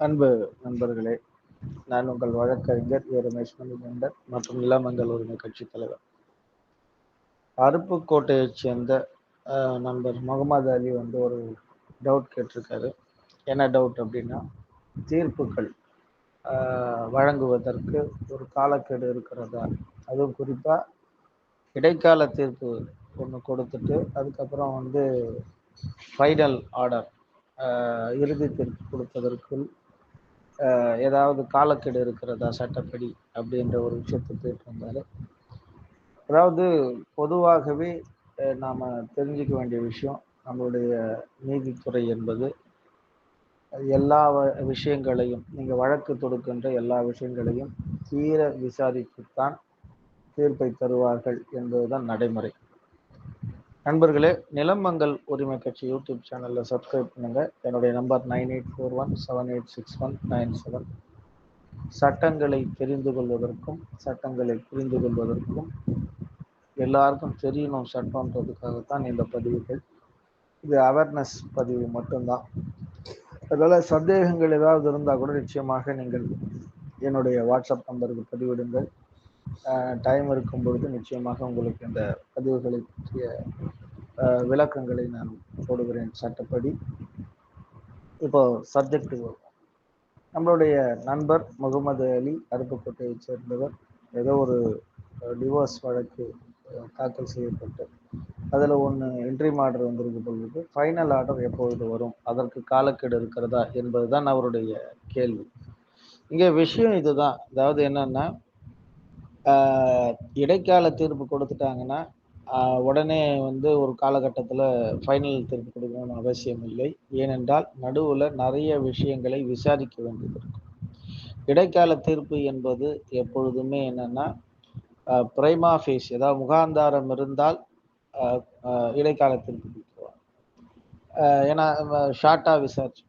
அன்பு நண்பர்களே நான் உங்கள் வழக்கறிஞர் ஏ. ரமேஷ் மணிகண்டர் மற்றும் இளமங்கல் உரிமை கட்சி தலைவர். அருப்புக்கோட்டையைச் சேர்ந்த நண்பர் முகமது அலி வந்து ஒரு டவுட் கேட்டிருக்காரு. என்ன டவுட் அப்படின்னா தீர்ப்புகள் வழங்குவதற்கு ஒரு காலக்கெடு இருக்கிறதா? அதுவும் குறிப்பாக இடைக்கால தீர்ப்பு ஒன்று கொடுத்துட்டு அதுக்கப்புறம் வந்து ஃபைனல் ஆர்டர் இறுதி தீர்ப்பு கொடுப்பதற்குள் ஏதாவது காலக்கெடு இருக்கிறதா சட்டப்படி அப்படின்ற ஒரு விஷயத்தை போயிட்டு இருந்தாரு அதாவது பொதுவாகவே நாம் தெரிஞ்சுக்க வேண்டிய விஷயம் நம்மளுடைய நீதித்துறை என்பது எல்லா வ- விஷயங்களையும் நீங்கள் வழக்கு தொடுக்கின்ற எல்லா விஷயங்களையும் தீர விசாரித்துத்தான் தீர்ப்பை தருவார்கள் என்பதுதான் நடைமுறை. நண்பர்களே நிலமங்கல் உரிமை கட்சி யூடியூப் சேனலில் சப்ஸ்கிரைப் பண்ணுங்க. என்னுடைய number nine eight four one seven eight six one nine seven சட்டங்களை தெரிந்து கொள்வதற்கும் சட்டங்களை புரிந்து கொள்வதற்கும் எல்லாருக்கும் தெரியணும் சட்டம்ன்றதுக்காகத்தான் இந்த பதிவுகள். இது அவேர்னஸ் பதிவு மட்டும்தான். அதனால சந்தேகங்கள் ஏதாவது இருந்தால் கூட நிச்சயமாக நீங்கள் என்னுடைய வாட்ஸ்அப் நம்பருக்கு பதிவிடுங்கள். டைம் இருக்கும் பொழுது நிச்சயமாக உங்களுக்கு இந்த பதிவுகளை பற்றிய விளக்கங்களை நான் போடுகிறேன் சட்டப்படி. இப்போ சப்ஜெக்ட் நம்மளுடைய நண்பர் முகமது அலி அருப்புக்கோட்டையைச் சேர்ந்தவர் ஏதோ ஒரு டிவோர்ஸ் வழக்கு தாக்கல் செய்யப்பட்டு அதில் ஒன்று என்ட்ரி ஆர்டர் வந்திருக்கு பொழுது ஃபைனல் ஆர்டர் எப்பொழுது வரும் அதற்கு காலக்கெடு இருக்கிறதா என்பதுதான் அவருடைய கேள்வி. இங்கே விஷயம் இதுதான். அதாவது என்னென்னா இடைக்கால தீர்ப்பு கொடுத்துட்டாங்கன்னா உடனே வந்து ஒரு காலகட்டத்தில் ஃபைனல் தீர்ப்பு கொடுக்கணும்னு அவசியம் இல்லை. ஏனென்றால் நடுவில் நிறைய விஷயங்களை விசாரிக்க வேண்டியது இருக்கும் இடைக்கால தீர்ப்பு என்பது எப்பொழுதுமே என்னென்னா பிரைமா ஃபேஸ் ஏதாவது முகாந்தாரம் இருந்தால் இடைக்கால தீர்ப்பு கொடுத்துருவாங்க. ஏன்னா ஷார்ட்டாக விசாரிச்சு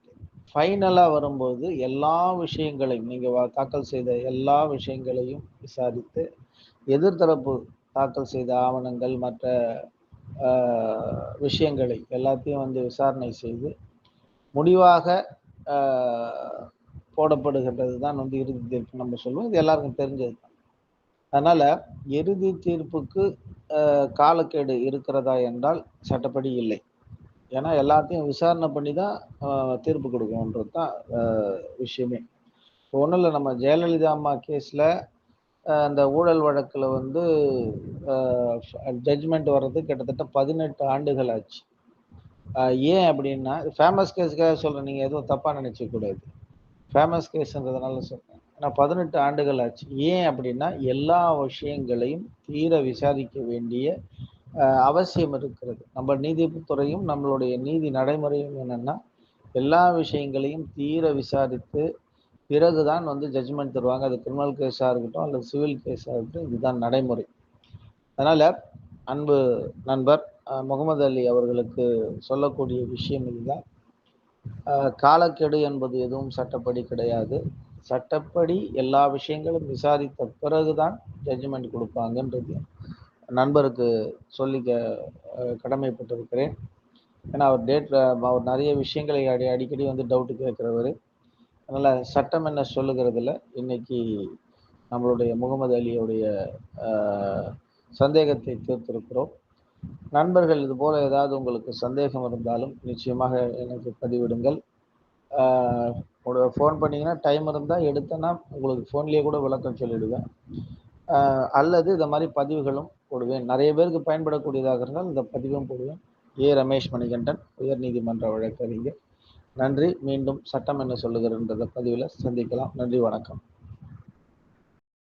ஃபைனலாக வரும்போது எல்லா விஷயங்களையும் நீங்கள் தாக்கல் செய்த எல்லா விஷயங்களையும் விசாரித்து எதிர்த்தரப்பு தாக்கல் செய்த ஆவணங்கள் மற்ற விஷயங்களை எல்லாத்தையும் வந்து விசாரணை செய்து முடிவாக போடப்படுகின்றது தான் வந்து இறுதி தீர்ப்பு நம்ம சொல்லுவோம். இது எல்லாருக்கும் தெரிஞ்சது தான் அதனால் இறுதி தீர்ப்புக்கு காலக்கேடு காலக்கெடு இருக்கிறதா என்றால் சட்டப்படி இல்லை. ஏன்னா எல்லாத்தையும் விசாரணை பண்ணி தான் தீர்ப்பு கொடுக்கணுன்றது தான் விஷயமே. இப்போ ஒன்றும் இல்லை நம்ம ஜெயலலிதா அம்மா கேஸில் அந்த ஊழல் வழக்கில் வந்து ஜட்ஜ்மெண்ட் வர்றது கிட்டத்தட்ட பதினெட்டு ஆண்டுகள் ஆச்சு. ஏன் அப்படின்னா ஃபேமஸ் கேஸுக்காக சொல்கிறேன் நீங்கள் எதுவும் தப்பாக நினச்சக்கூடாது ஃபேமஸ் கேஸுன்றதுனால சொல்கிறேன் ஏன்னா பதினெட்டு ஆண்டுகள் ஆச்சு. ஏன் அப்படின்னா எல்லா விஷயங்களையும் தீர விசாரிக்க வேண்டிய அவசியம் இருக்கிறது. நம்ம நீதித்துறையும் நம்மளுடைய நீதி நடைமுறையும் என்னென்னா எல்லா விஷயங்களையும் தீர விசாரித்து பிறகுதான் வந்து ஜட்ஜ்மெண்ட் தருவாங்க. அது கிரிமினல் கேஸாக இருக்கட்டும் அல்லது சிவில் கேஸாக இருக்கட்டும் இதுதான் நடைமுறை. அதனால் அன்பு நண்பர் முகமது அலி அவர்களுக்கு சொல்லக்கூடிய விஷயம் இதுதான். காலக்கெடு என்பது எதுவும் சட்டப்படி கிடையாது. சட்டப்படி எல்லா விஷயங்களும் விசாரித்த பிறகுதான் ஜட்ஜ்மெண்ட் கொடுப்பாங்கன்றது. நண்பருக்கு சொல்லிக்க கடமைப்பட்டிருக்கிறேன். ஏன்னா அவர் டேட் அவர் நிறைய விஷயங்களை அடி அடிக்கடி வந்து டவுட்டு கேட்குறவர். அதனால் சட்டம் என்ன சொல்லுகிறதுல இன்னைக்கு நம்மளுடைய முகமது அலியுடைய சந்தேகத்தை தீர்த்திருக்கிறோம். நண்பர்கள் இது போல் ஏதாவது உங்களுக்கு சந்தேகம் இருந்தாலும் நிச்சயமாக எனக்கு பதிவிடுங்கள். உங்களோட ஃபோன் பண்ணிங்கன்னா டைம் இருந்தால் எடுத்தேன்னா உங்களுக்கு ஃபோன்லேயே கூட விளக்கம் சொல்லிவிடுவேன் அல்லது இந்த மாதிரி பதிவுகளும் போடுவேன். நிறைய பேருக்கு பயன்படக்கூடியதாக இருந்தால் இந்த பதிவும் போடுவேன். ஏ. ரமேஷ் மணிகண்டன் உயர்நீதிமன்ற வழக்கறிஞர். நன்றி. மீண்டும் சட்டம் என்ன சொல்லுகிறன்ற பதிவில் சந்திக்கலாம். நன்றி. வணக்கம்.